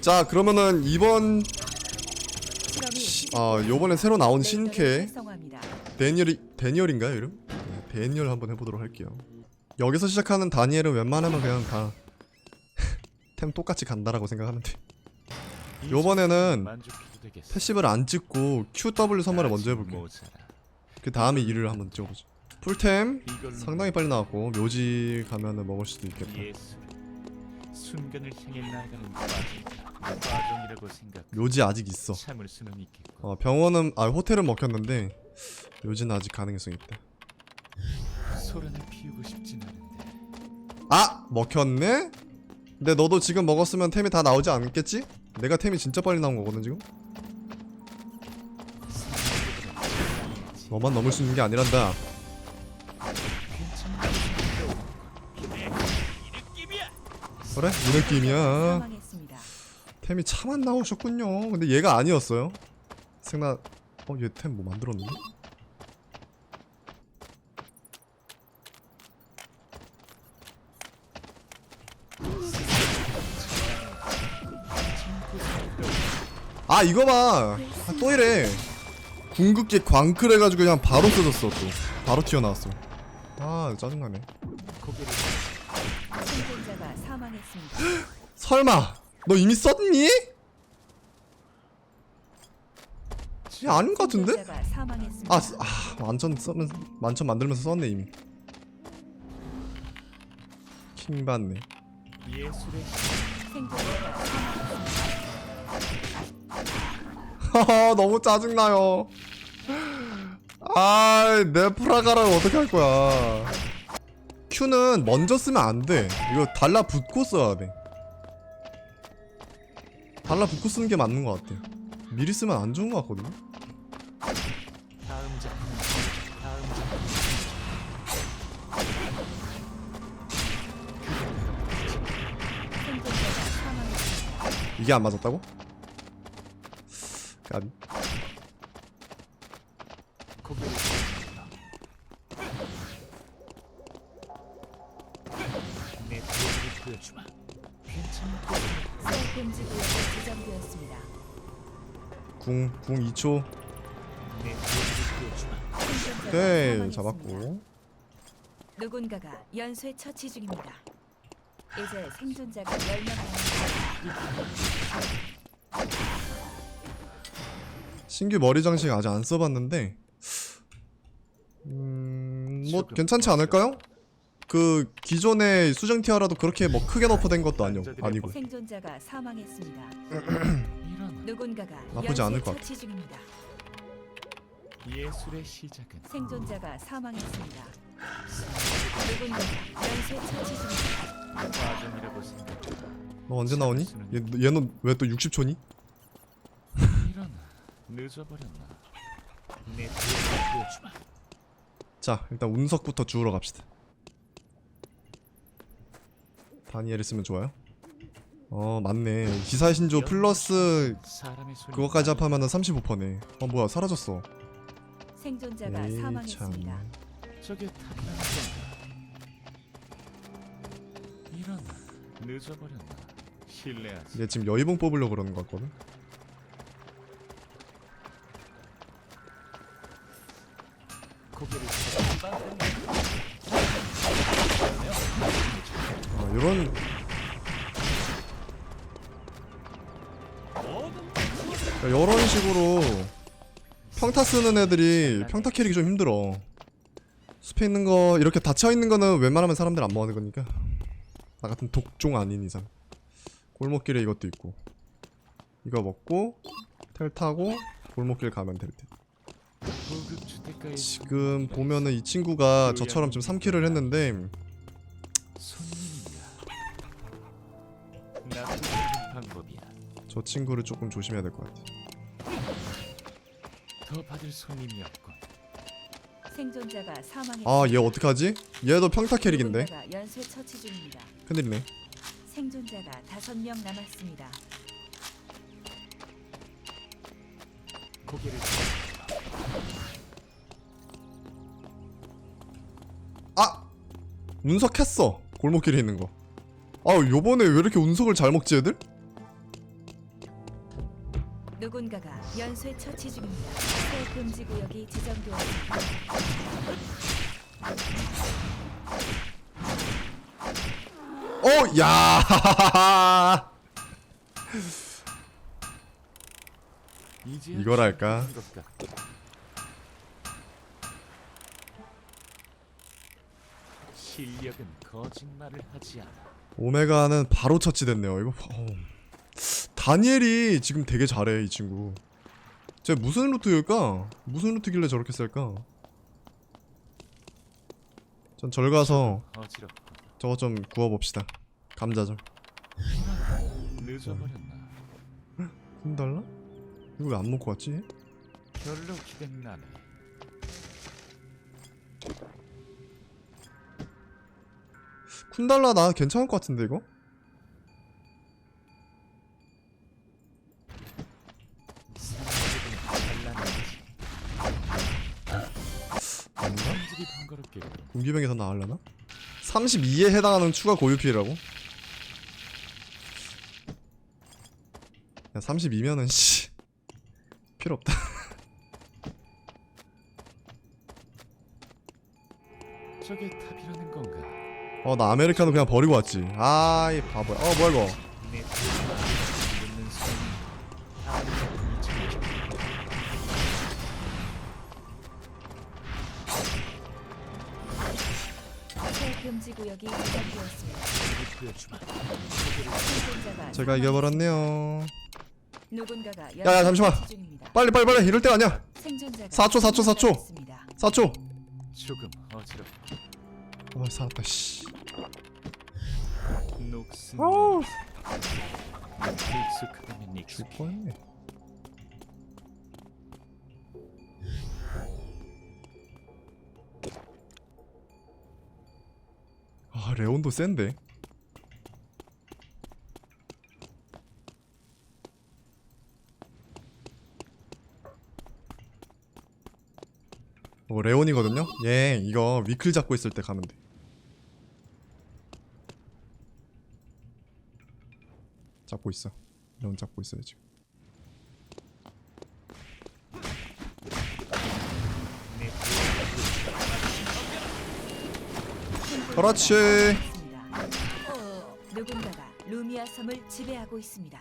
자 그러면은 이번 아 요번에 새로 나온 신캐 활성화합니다. 데니얼이 데니얼인가요 이름? 네, 데니얼 한번 해보도록 할게요. 여기서 시작하는 다니엘은 웬만하면 그냥 다 템 똑같이 간다라고 생각하는데 요번에는. 패시브를 안 찍고 QW 선발을 먼저 해볼게요. 그 다음에 일을 한번 찍어보죠. 풀템 상당히 빨리 나왔고 묘지 가면은 먹을 수도 있겠다. 예술 순간을 향해 나아가는 과정 과정이라고 생각. 묘지 아직 있어. 참을 수는 있겠고. 어, 병원은 아 호텔은 먹혔는데 묘지는 아직 가능성이 있다. 소란을 피우고 싶진 않은데. 아 먹혔네? 근데 너도 지금 먹었으면 템이 다 나오지 않겠지? 내가 템이 진짜 빨리 나온 거거든 지금. 너만 넘을 수 있는 게 아니란다. 그래 이 느낌이야. 템이 차만 나오셨군요. 근데 얘가 아니었어요. 생나 어 얘 템 뭐 만들었는데? 아 이거 봐. 아, 또 이래. 궁극기 광클 해가지고 그냥 바로 쓰졌어 또. 바로 튀어나왔어. 아 짜증나네. 사망했습니다. 설마 너 이미 썼니? 얘 아닌 것 같은데? 생존자가 사망했습니다. 아, 쓰- 아 만천 써면 만천 만들면서 썼네 이미. 킹 받네. 예술의 생존자가 너무 짜증나요. 아, 내 프라가를 어떻게 할 거야? Q는 먼저 쓰면 안 돼. 이거 달라붙고 써야 돼. 달라붙고 쓰는 게 맞는 것 같아. 미리 쓰면 안 좋은 것 같거든요. 다음 다음. 이게 안 맞았다고? 까비. 궁, 궁 2초. 내 도움을 보여주마. 생존자가 오케이, 사망했습니다. 잡았고. 누군가가 연쇄 처치 중입니다. 이제 생존자가 10명 남았습니다. 신규 머리 장식 아직 안 써봤는데 음... 뭐 괜찮지 않을까요? 그 기존의 수정 티아라도 그렇게 뭐 크게 너프된 것도 아니고 아니고 생존자가 사망했습니다. 누군가가 나쁘지 연쇄 않을 것 같아. 처치 중입니다. 예술의 시작은 생존자가 사망했습니다. 누군가가 연쇄 처치 중입니다. 과정이라고 생각. 너 언제 나오니? 얘, 얘는 왜 또 60초니? 이런 늦어버렸나. 내 도움을 보여주마. 자 일단 운석부터 주우러 갑시다 다니엘 있으면 좋아요 어 맞네 기사의 신조 플러스 그거까지 합하면은 35%네 어 뭐야 사라졌어 생존자가 에이, 사망했습니다. 저게 건가? 이런 늦어버렸나? 실례하지. 얘 지금 여의봉 뽑으려고 그러는 것 같거든 고개를 아 요런 요런 식으로 평타 쓰는 애들이 평타 캐릭이 좀 힘들어 숲에 있는 거 이렇게 닫혀 있는 거는 웬만하면 사람들 안 먹는 거니까 나 같은 독종 아닌 이상 골목길에 이것도 있고 이거 먹고 텔 타고 골목길 가면 될 듯. 지금 보면은 이 친구가 저처럼 지금 3킬을 했는데. 저 친구를 조금 조심해야 될 것 같아. 더 받을 손님이 없고 생존자가 사망했습니다. 아얘 어떡하지? 얘도 평타 캐릭인데 연쇄 처치 중입니다. 큰일이네. 생존자가 5명 남았습니다. 고개를 아 운석했어 골목길에 있는 거. 아 요번에 왜 이렇게 운석을 잘 먹지 애들? 연쇄 처치 중입니다. 새 금지 구역이 지정되었습니다. 어, 야. 이제야 이거랄까? 시작한 것 같다. 실력은 거짓말을 하지 않아. 오메가는 바로 처치됐네요. 이거 봐. 어. 다니엘이 지금 되게 잘해 이 친구. 쟤 무슨 루트일까? 무슨 루트길래 저렇게 셀까? 전 절 가서 어지럽고 저거 좀 구워봅시다. 감자절. 늦어버렸나. 푼달라? 이거 왜 안 먹고 왔지? 별로 기대나네. 쿤달라 나 괜찮을 것 같은데 이거? 성질이 번거롭게 공기병이 더 나으려나? 32에 해당하는 추가 고유 피해라고? 야 32면은 씨 필요 없다 저게 탑이라는 건가? 어 나 아메리카노 그냥 버리고 왔지 아이 바보야 어 뭐야 이거 구역이 지정되었습니다. 생존자가 제가 이겨버렸네요 누군가가 야, 야, 잠시만. 처치 중입니다. 빨리 빨리 빨리 이럴 때가 아니야 생존자가 4초, 4초, 4초. 사망했습니다. 4초 조금 어지럽고 어 살았다 씨 녹슨. 익숙해. 죽을 뻔했네 아 레온도 센데. 어 레온이거든요? 얘 이거 위클 잡고 있을 때 가면 돼. 잡고 있어. 레온 잡고 있어요 지금 내 그렇지. 누군가가 루미아 섬을 지배하고 있습니다.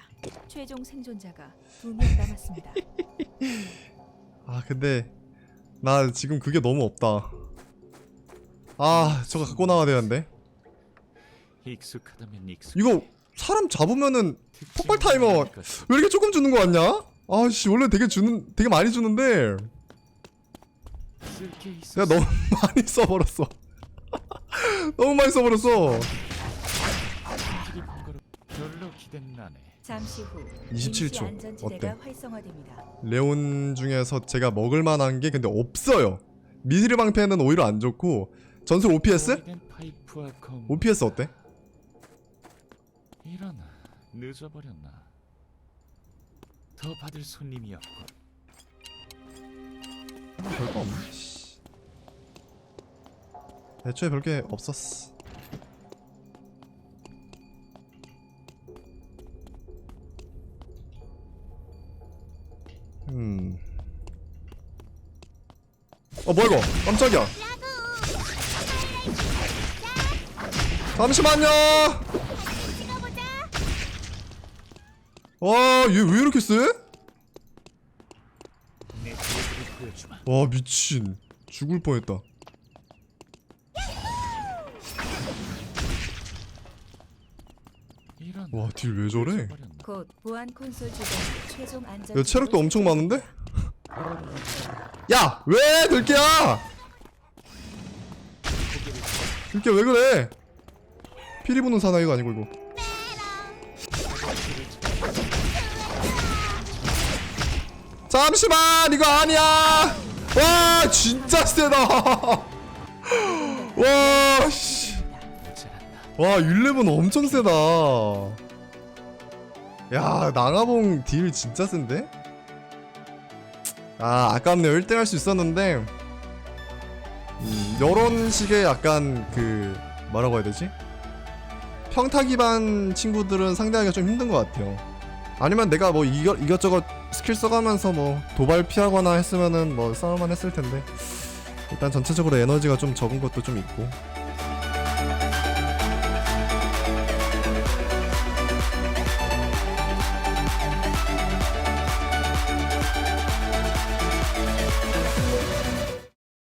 최종 생존자가 두 명 남았습니다. 아 근데 나 지금 그게 너무 없다 아 저거 갖고 나와야 되는데 익숙하다면 익숙. 이거 사람 잡으면은 폭발 타이머. 왜 이렇게 조금 주는 거 같냐? 아씨 원래 되게 주는 되게 많이 주는데. 내가 너무 많이 써버렸어 너무 많이 써버렸어. 별로 기대나네. 잠시 후 27 초. 임시 안전지대가 어때? 활성화됩니다. 레온 중에서 제가 먹을 만한 게 근데 없어요 미스리 방패는 오히려 안 좋고 전술 OPS? 오래된 파이프와 검. OPS 어때? 이런 늦어버렸나. 더 받을 손님이 없고. 별거 없네 씨. 애초에 별게 없었어. 음. 어 뭐야 이거? 깜짝이야. 잠시만요! 와얘 왜 이렇게 세? 와 미친. 죽을 뻔했다 와 딜 왜 저래? 곧 보안 콘솔 주변 최종 안전. 야 체력도 엄청 많은데? 야! 왜 들깨야! 들깨 왜 그래? 피리 부는 사나이가 아니고 이거 잠시만 이거 아니야 와 진짜 세다 와. 와 율렙은 엄청 세다 야 낭아봉 딜 진짜 센데? 아 아깝네요 1등 할 수 있었는데 음, 요런 식의 약간 그 뭐라고 해야 되지? 평타 기반 친구들은 상대하기가 좀 힘든 것 같아요. 아니면 내가 뭐 이것, 이것저것 스킬 써가면서 뭐 도발 피하거나 했으면은 뭐 싸움만 했을 텐데 일단 전체적으로 에너지가 좀 적은 것도 좀 있고